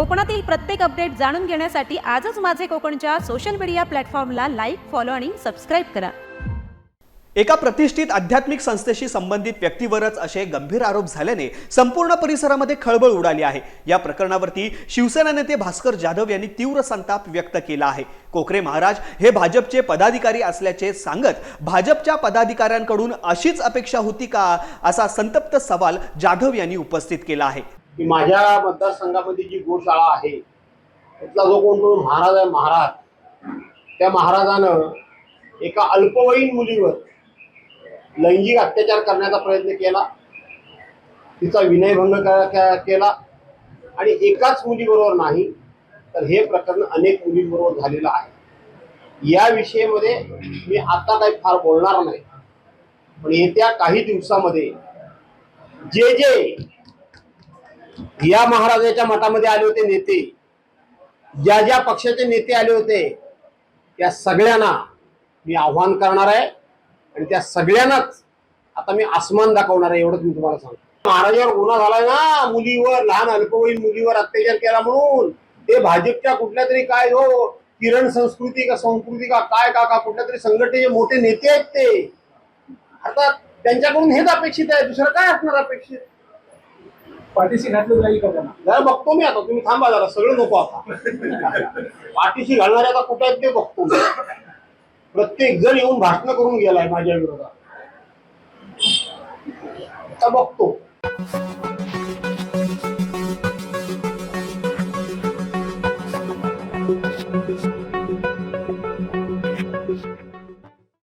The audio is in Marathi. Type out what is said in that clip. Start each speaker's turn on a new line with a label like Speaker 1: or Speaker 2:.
Speaker 1: कोकणातील प्रत्येक अपडेट जाणून घेण्यासाठी आजच माझे कोकणच्या सोशल मीडिया प्लॅटफॉर्मला लाईक फॉलो आणि सबस्क्राईब करा.
Speaker 2: एका प्रतिष्ठित आध्यात्मिक संस्थेशी संबंधित व्यक्तीवरच असे गंभीर आरोप झाल्याने संपूर्ण परिसरामध्ये खळबळ उडाली आहे. या प्रकरणावरती शिवसेना नेते भास्कर जाधव यांनी तीव्र संताप व्यक्त केला आहे. कोकरे महाराज हे भाजपचे पदाधिकारी असल्याचे सांगत भाजपच्या पदाधिकाऱ्यांकडून अशीच अपेक्षा होती का असा संतप्त सवाल जाधव यांनी उपस्थित केला आहे.
Speaker 3: की माझ्या मतदारसंघामध्ये जी गोशाळा आहे तिथला जो कोण कोण महाराज आहे महाराज त्या महाराजानं एका अल्पवयीन मुलीवर लैंगिक अत्याचार करण्याचा प्रयत्न केला. तिचा विनयभंग केला. आणि एकाच मुलीबरोबर नाही तर हे प्रकरण अनेक मुलींबरोबर झालेलं आहे. या विषयामध्ये मी आता काही फार बोलणार नाही. पण येत्या काही दिवसामध्ये जे जे या महाराजाच्या मठामध्ये आले होते नेते. ज्या ज्या पक्षाचे नेते आले होते त्या सगळ्यांना मी आव्हान करणार आहे आणि त्या सगळ्यांनाच आता मी आसमान दाखवणार आहे एवढंच मी तुम्हाला सांगतो. महाराजावर गुन्हा झालाय ना मुलीवर लहान अल्पवयीन मुलीवर अत्याचार केला म्हणून. ते भाजपच्या कुठल्या तरी काय हो किरण संस्कृती का संस्कृती का काय का का कुठल्या तरी संघटनेचे मोठे नेते आहेत ते. अर्थात त्यांच्याकडून हेच अपेक्षित आहे दुसरं काय असणार अपेक्षित?
Speaker 4: पाठीशी घातलं जाईल का त्यांना
Speaker 3: जरा बघतो मी आता तुम्ही थांबा जरा सगळं नको आता. पाठीशी घालणारे आता कुठे आहेत ते बघतो मी. प्रत्येक जण येऊन भाषण करून गेलाय माझ्या विरोधात. आता बघतो.